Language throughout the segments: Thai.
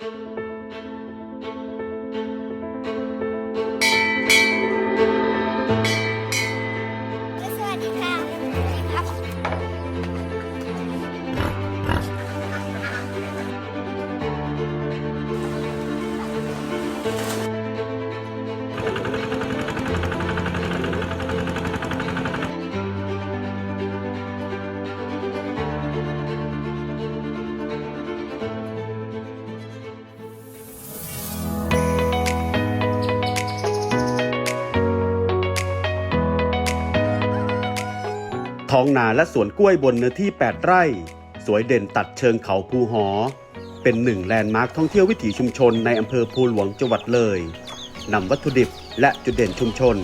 ส ท้องนาและสวนกล้วยบนเนื้อที่ 8 ไร่ สวยเด่นตัดเชิงเขาภูหอ เป็นหนึ่งแลนด์มาร์คท่องเที่ยววิถีชุมชนในอำเภอภูหลวงจังหวัดเลยนำวัตถุดิบและจุดเด่นชุมชน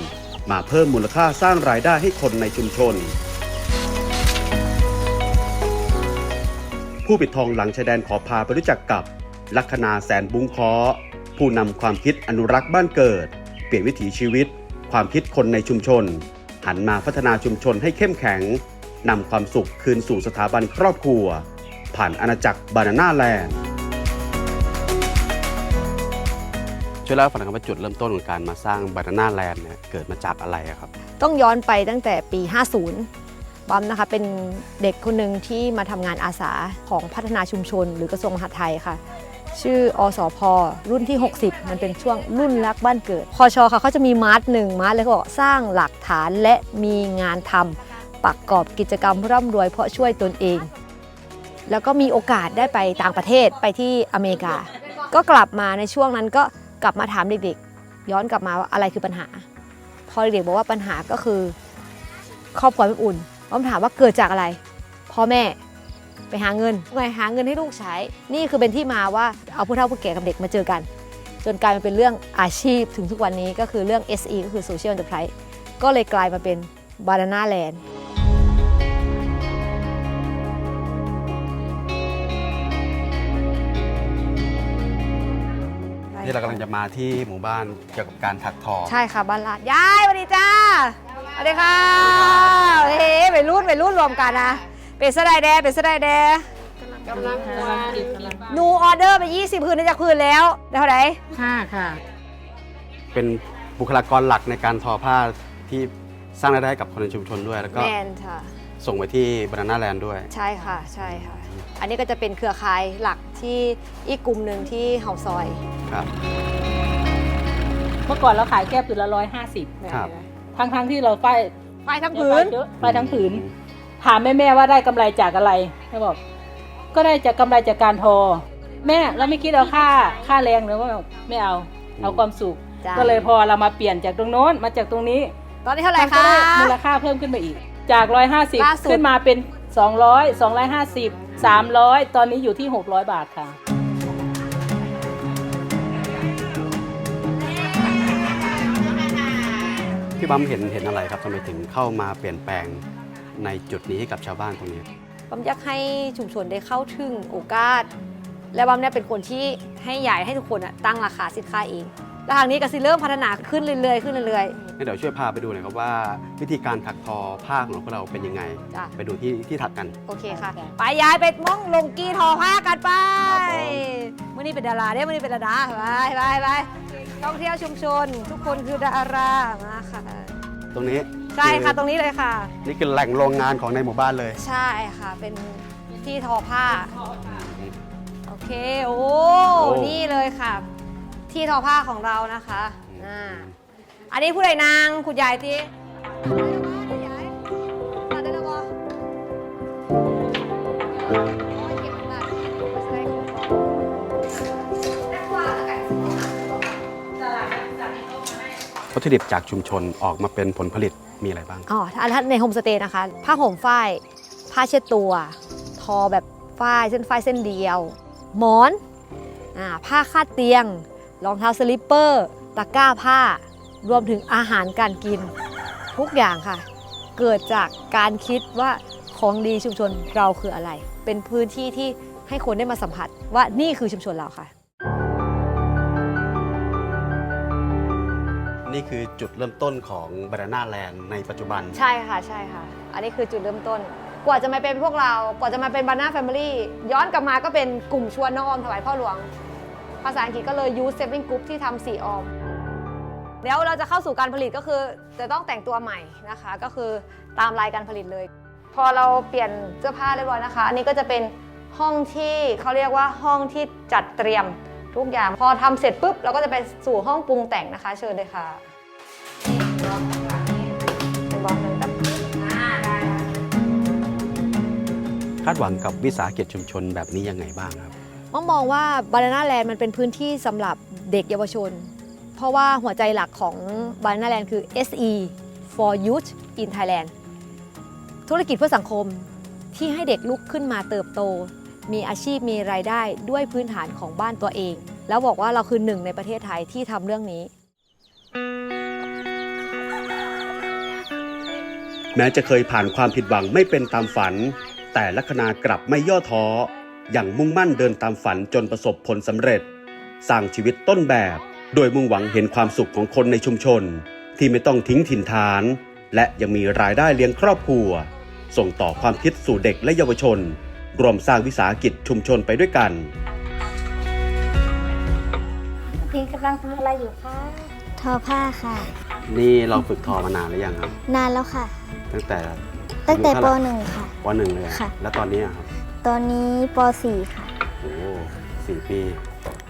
มาเพิ่มมูลค่าสร้างรายได้ให้คนในชุมชน ผู้ปิดทองหลังชายแดนขอพาไปรู้จักกับ ลัคนาแสนบุ้งคอผู้นำความคิดอนุรักษ์บ้านเกิด เปลี่ยนวิถีชีวิต ความคิดคนในชุมชน หันมาพัฒนาชุมชนให้เข้มแข็งนำความสุขคืนสู่สถาบันครอบครัว ผ่านอาณาจักรบานาน่าแลนด์ช่วยเล่าให้ฟังหน่อยครับว่าจุดเริ่มต้นของการมาสร้างบานาน่าแลนด์เนี่ยเกิดมาจากอะไรอะครับ ต้องย้อนไปตั้งแต่ปี 50บอมนะคะเป็นเด็กคนหนึ่งที่มาทำงานอาสาของพัฒนาชุมชน หรือกระทรวงมหาดไทยค่ะ ชื่ออสพรุ่นที่ 60 มันเป็นช่วงรุ่นรักบ้านเกิด พอชอค่ะเขาจะมีมาร์ทหนึ่งมาร์ทเลยเขาบอกสร้างหลักฐานและมีงานทำประกอบกิจกรรมร่ำรวยเพราะช่วยตนเอง แล้วก็มีโอกาสได้ไปต่างประเทศไปที่อเมริกา ก็กลับมาในช่วงนั้นก็กลับมาถามเด็กๆ ย้อนกลับมาว่าอะไรคือปัญหา พอเด็กบอกว่าปัญหาก็คือ ครอบครัวไม่อุ่นอ้อมถามว่าเกิดจากอะไรพ่อแม่ ไปหาเงินไงหาเงินให้ลูกใช้ นี่คือเป็นที่มาว่าเอาผู้เฒ่าผู้แก่กับเด็กมาเจอกัน จนกลายมาเป็นเรื่องอาชีพถึงทุกวันนี้ก็คือเรื่อง SE ก็คือ Social Enterprise ก็เลยกลายมาเป็น Banana Land ที่เรากำลังจะมาที่หมู่บ้านเกี่ยวกับการถักทอ ใช่ค่ะบ้านลาดยายสวัสดีจ้าสวัสดีค่ะเฮ้ไปรุ่นไปรุ่นรวมกันนะ เป็นสไดแดเป็นสไดแดกำลังหนูออเดอร์ไป 20พื้นได้จากพื้นแล้วได้เท่าไหร่ห้าค่ะ เป็นบุคลากรหลักในการทอผ้าที่สร้างรายได้ให้กับคนในชุมชนด้วย แล้วก็แมนค่ะ ส่งไปที่บานาน่าแลนด์ด้วย ใช่ค่ะใช่ค่ะ อันนี้ก็จะเป็นเครือข่ายหลักที่อีกกลุ่มหนึ่งที่เฮาซอยครับ เมื่อก่อนเราขายแก้ผืนละร้อยห้าสิบครับ ทั้งทั้งๆที่เราป้าย ไปทั้งพื้นเยอะป้ายทั้งผืน ถามแม่แม่ๆว่าได้กำไรจากอะไรแม่บอก ก็ได้จากกำไรจากการทอ แม่เราไม่คิดเอาค่าค่าแรงหรือว่าไม่เอา เอาความสุขจ้ะก็เลยพอเรามาเปลี่ยนจากตรงโน้นมาจากตรงนี้ ตอนนี้เท่าไหร่มันก็คะได้มูลค่าเพิ่มขึ้นมาอีก จากล่าสุด150 ขึ้นมาเป็น 200 250 300 ตอนนี้อยู่ที่ 600 บาทค่ะพี่บัมเห็นเห็นอะไรครับทำไมถึงเข้ามาเปลี่ยนแปลง ในจุดนี้ให้กับชาวบ้านตรงนี้บัมอยากให้ชุมชนได้เข้าถึงโอกาส และบัมเนี่ยเป็นคนที่ให้ใหญ่ให้ทุกคนอะตั้งราคาสินค้าเองแล้วทางนี้ก็สิเริ่มพัฒนาขึ้นเรื่อยๆขึ้นเรื่อยงั้นเดี๋ยวช่วยพาไปดูหน่อยครับว่า วิธีการถักทอผ้าของพวกเราเป็นยังไงๆจ้ะไปดูที่ที่ถักกัน โอเคค่ะ ไปย้ายไปม่องลงกีทอผ้ากันไปครับผมมื่อนี้เป็นดาราเด้มื่อนี้เป็นดาราไปไปไปท่องเที่ยวชุมชน ทุกคนคือดารามาค่ะ ตรงนี้ ใช่ค่ะอตรงนี้เลยค่ะ นี่คือแหล่งโรงงานของในหมู่บ้านเลย ใช่ค่ะ เป็นที่ทอผ้า โอเค โอ้ โอ้ นี่เลยค่ะ ที่ทอผ้าของเรานะคะอืมอ่าอันนี้ผู้ใดนางคุณยายที่ วัตถุดิบจากชุมชนออกมาเป็นผลผลิตมีอะไรบ้าง อ๋อถ้าถ้าในโฮมสเตย์นะคะ ผ้าห่มฝ้าย ผ้าเช็ดตัว ทอแบบฝ้ายเส้นฝ้ายเส้นเดียว หมอนอ่าผ้าคาดเตียง รองเท้าสลิปเปอร์ ตะกร้าผ้า รวมถึงอาหารการกิน ทุกอย่างค่ะ เกิดจากการคิดว่าของดีชุมชนเราคืออะไร เป็นพื้นที่ที่ให้คนได้มาสัมผัสว่านี่คือชุมชนเราค่ะ นี่คือจุดเริ่มต้นของบานาน่าแลนด์ในปัจจุบัน ใช่ค่ะใช่ค่ะ อันนี้คือจุดเริ่มต้น กว่าจะมาเป็นพวกเรา กว่าจะมาเป็นบานาแฟมิลี่ย้อนกลับมาก็เป็นกลุ่มชวนน้องออมถวายพ่อหลวง ภาษาอังกฤษก็เลย use saving group ที่ทำสีออมเดี๋ยวเราจะเข้าสู่การผลิตก็คือจะต้องแต่งตัวใหม่นะคะ ก็คือตามรายการผลิตเลย พอเราเปลี่ยนเสื้อผ้าเรียบร้อยนะคะ อันนี้ก็จะเป็นห้องที่เขาเรียกว่าห้องที่จัดเตรียม ทุกอย่างพอทำเสร็จปุ๊บเราก็จะไปสู่ห้องปรุงแต่งนะคะ เชิญเลยค่ะเป็นบล็อกหนึ่งแบบอ่าได้คาดหวังกับวิสาหกิจชุมชนแบบนี้ยังไงบ้างครับมองมองว่า Banana Land มันเป็นพื้นที่สำหรับเด็กเยาวชน เพราะว่าหัวใจหลักของ Banana Land คือ SE for Youth in Thailand ธุรกิจเพื่อสังคมที่ให้เด็กลุกขึ้นมาเติบโต มีอาชีพมีรายได้ด้วยพื้นฐานของบ้านตัวเอง แล้วบอกว่าเราคือหนึ่งในประเทศไทยที่ทำเรื่องนี้ แม้จะเคยผ่านความผิดหวังไม่เป็นตามฝัน แต่ลัคนากลับไม่ย่อท้ออย่างมุ่งมั่นเดินตามฝันจนประสบผลสำเร็จ สร้างชีวิตต้นแบบ โดยมุ่งหวังเห็นความสุขของคนในชุมชน ที่ไม่ต้องทิ้งถิ่นฐาน และยังมีรายได้เลี้ยงครอบครัว ส่งต่อความคิดสู่เด็กและเยาวชน รวมสร้างวิสาหกิจชุมชนไปด้วยกันพี่กำลังทำอะไรอยู่คะทอผ้าค่ะ นี่เราฝึกทอมานานหรือยังครับ นานแล้วค่ะ ตั้งแต่ตั้งแต่อายุปเท่าไหร่หนึ่งค่ะปหนึ่งเลยอะค่ะ แล้วตอนนี้อะครับ ตอนนี้ปสี่ค่ะ โอ้สี่ปี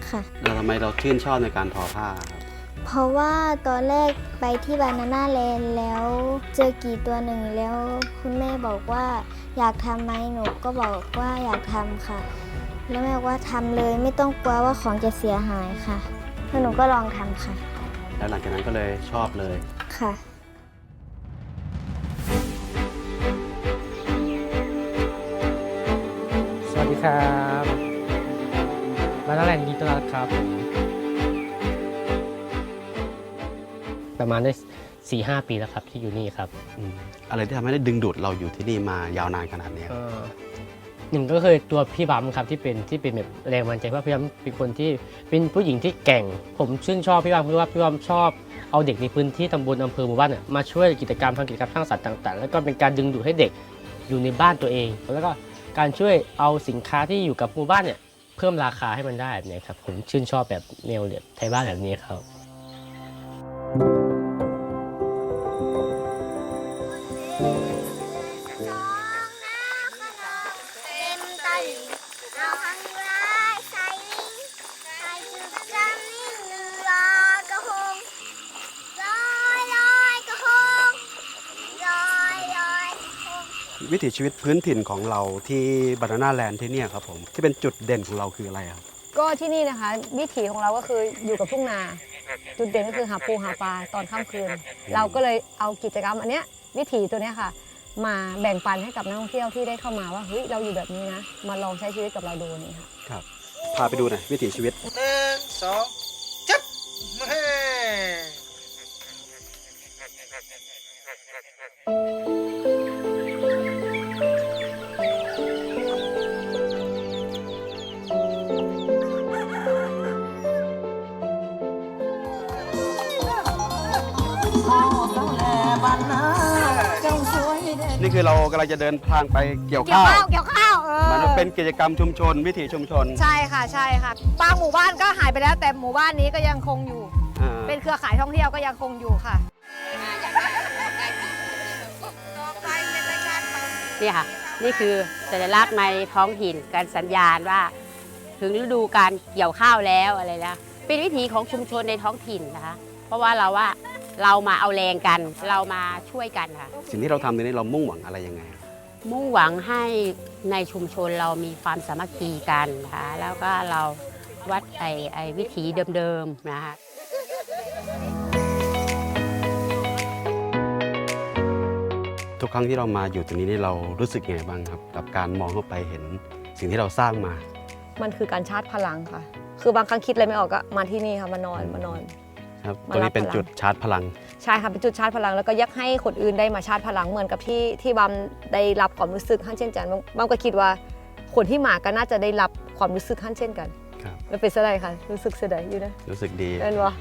ค่ะ แล้วทำไมเราชื่นชอบในการทอผ้าครับ เพราะว่าตอนแรกไปที่บานาน่าแลนด์แล้วเจอกี่ตัวหนึ่งแล้วคุณแม่บอกว่าอยากทำไหมหนูก็บอกว่าอยากทำค่ะ แล้วแม่บอกว่าทำเลยไม่ต้องกลัวว่าของจะเสียหายค่ะแล้วหนูก็ลองทำค่ะ แล้วหลังจากนั้นก็เลยชอบเลย ค่ะสวัสดีครับร้านอาหารดีต้อนรับครับ ประมาณได้สี่ห้าปีแล้วครับที่อยู่นี่ครับอืมอะไรที่ทำให้ได้ดึงดูดเราอยู่ที่นี่มายาวนานขนาดนี้ครับก็หนึ่งก็คือตัวพี่บัมครับที่เป็นที่เป็นแบบแรงบันดาลใจเพราะพี่บัมเป็นคนที่เป็นผู้หญิงที่แกร่ง ผมชื่นชอบพี่บัมเพราะว่าพี่บัมชอบเอาเด็กในพื้นที่ตำบลอำเภอหมู่บ้านเนี่ยมาช่วยกิจกรรมทางกิจกรรมสร้างสรรค์ต่าง ๆ แล้วก็เป็นการดึงดูดให้เด็กอยู่ในบ้านตัวเอง แล้วก็การช่วยเอาสินค้าที่อยู่กับหมู่บ้านเนี่ยเพิ่มราคาให้มันได้แบบเนี้ยครับผมชื่นชอบแบบแนวแบบไทยบ้านแบบนี้ครับ วิถีชีวิตพื้นถิ่นของเราที่บานาน่าแลนด์ที่เนี่ยครับผมที่เป็นจุดเด่นของเราคืออะไรครับก็ที่นี่นะคะวิถีของเราก็คืออยู่กับทุ่งนา จุดเด่นก็คือหาปูหาปลาตอนค่ำคืน เราก็เลยเอากิจกรรมอันเนี้ยวิถีตัวเนี้ยค่ะ มาแบ่งปันให้กับนักท่องเที่ยวที่ได้เข้ามาว่าเฮ้ยเราอยู่แบบนี้นะมาลองใช้ชีวิตกับเราดูนี่ค่ะครับพาไปดูหน่อยวิถีชีวิต หนึ่งสอง นี่คือเรากำลังจะเดินทางไปเกี่ยวเกี่ยวข้าวข้าวเกี่ยวข้าวเออมันเป็นกิจกรรมชุมชน วิถีชุมชนใช่ค่ะใช่ค่ะบางหมู่บ้านก็หายไปแล้วแต่หมู่บ้านนี้ก็ยังคงอยู่ อ่าเป็นเครือข่ายท่องเที่ยวก็ยังคงอยู่ค่ะ นี่ค่ะ นี่คือสัญลักษณ์ในท้องถิ่นการสัญญาณว่า ถึงฤดูการเกี่ยวข้าวแล้วอะไรนะเป็นวิถีของชุมชนในท้องถิ่นนะคะ เพราะว่าเราว่าเรามาเอาแรงกัน เรามาช่วยกันค่ะ สิ่งที่เราทำในนี้เรามุ่งหวังอะไรยังไงครับมุ่งหวังให้ในชุมชนเรามีความสามัคคีกันนะคะแล้วก็เราวัดไอไอวิถีเดิมๆนะคะ ทุกครั้งที่เรามาอยู่ตรงนี้นี่เรารู้สึกยังไงบ้างครับ กับการมองเข้าไปเห็นสิ่งที่เราสร้างมา มันคือการชาร์จพลังค่ะ คือบางครั้งคิดอะไรไม่ออกก็มาที่นี่ค่ะมานอนมานอน ครับมาตรงรับนี้เป็นพลัง จุดชาร์จพลัง ใช่ค่ะเป็นจุดชาร์จพลังแล้วก็อยักให้คนอื่นได้มาชาร์จพลังเหมือนกับที่ที่บัมได้รับความรู้สึกขั้นเช่นกันบัมบัมก็คิดว่าคนที่มาก็น่าจะได้รับความรู้สึกขั้นเช่นกันครับแล้วเป็นเสยดายค่ะรู้สึกเสียดายอยู่นะรู้สึกดี เป็นวะ